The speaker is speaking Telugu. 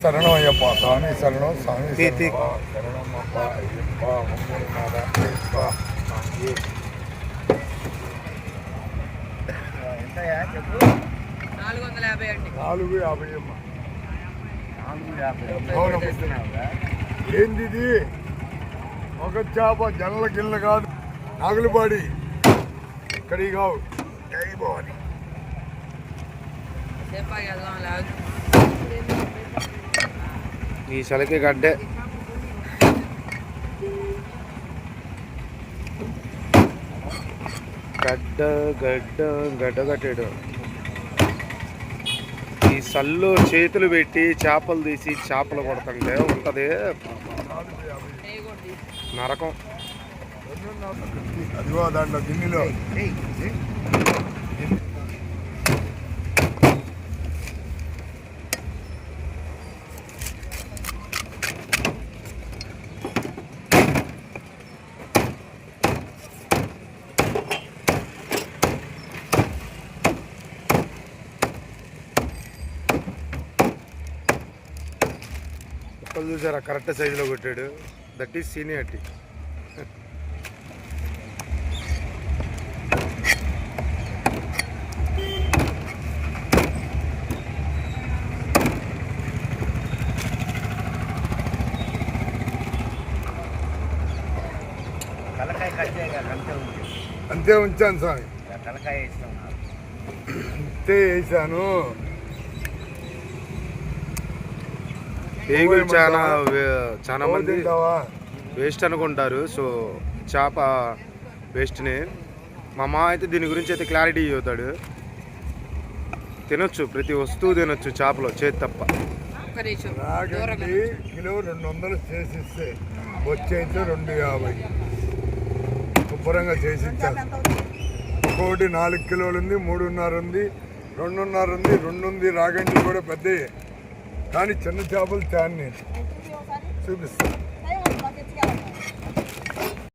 శరణం అయ్యప్ప స్వామి శరణం స్వామి తీ, తీ. శరణం శరణం అప్ప అయ్యప్ప మంగళనాథ అయ్యప్ప స్వామి. ఎంతయా చెప్పు నాలుగు వందల యాభై అండి నాలుగు యాభై అమ్మ నాలుగు యాభై? ఏంది ఒక చేప జనల గిల్ల కాదు నాగులపాడి ఇక్కడి కావు జై భవాని ఈ చలికి గడ్డే. గడ్డ గడ్డ గడ్డ కట్టాడు ఈ సల్లు చేతులు పెట్టి చేపలు తీసి చేపలు కొడుతుంటే ఉంటది. నరకం. అదిగో దాంట్లో గిన్నెలో. ఒక్కలు చూసారా? కరెక్ట్ సైజులో కొట్టాడు. దట్ ఈస్ సీనియర్టీ అంతే ఉంచాను స్వామి. నాకు. అంతే వేసాను. పేగులు చాలా చాలా మంది తింటావా? వేస్ట్ అనుకుంటారు. సో చేప వేస్ట్ని. మా మా అయితే దీని గురించి అయితే క్లారిటీ అవుతాడు తినొచ్చు ప్రతి వస్తువు తినొచ్చు చేపలో చేతి తప్ప. కిలో రెండు వందలు చేసిస్తే వచ్చైతే రెండు యాభై. శుభ్రంగా చేసి ఇంకోటి నాలుగు కిలోలు ఉంది మూడున్నర ఉంది రెండున్నర ఉంది రెండు ఉంది రాగండి కూడా పెద్దవి కానీ చిన్న చేపలు చాన్ని. చూపిస్తాను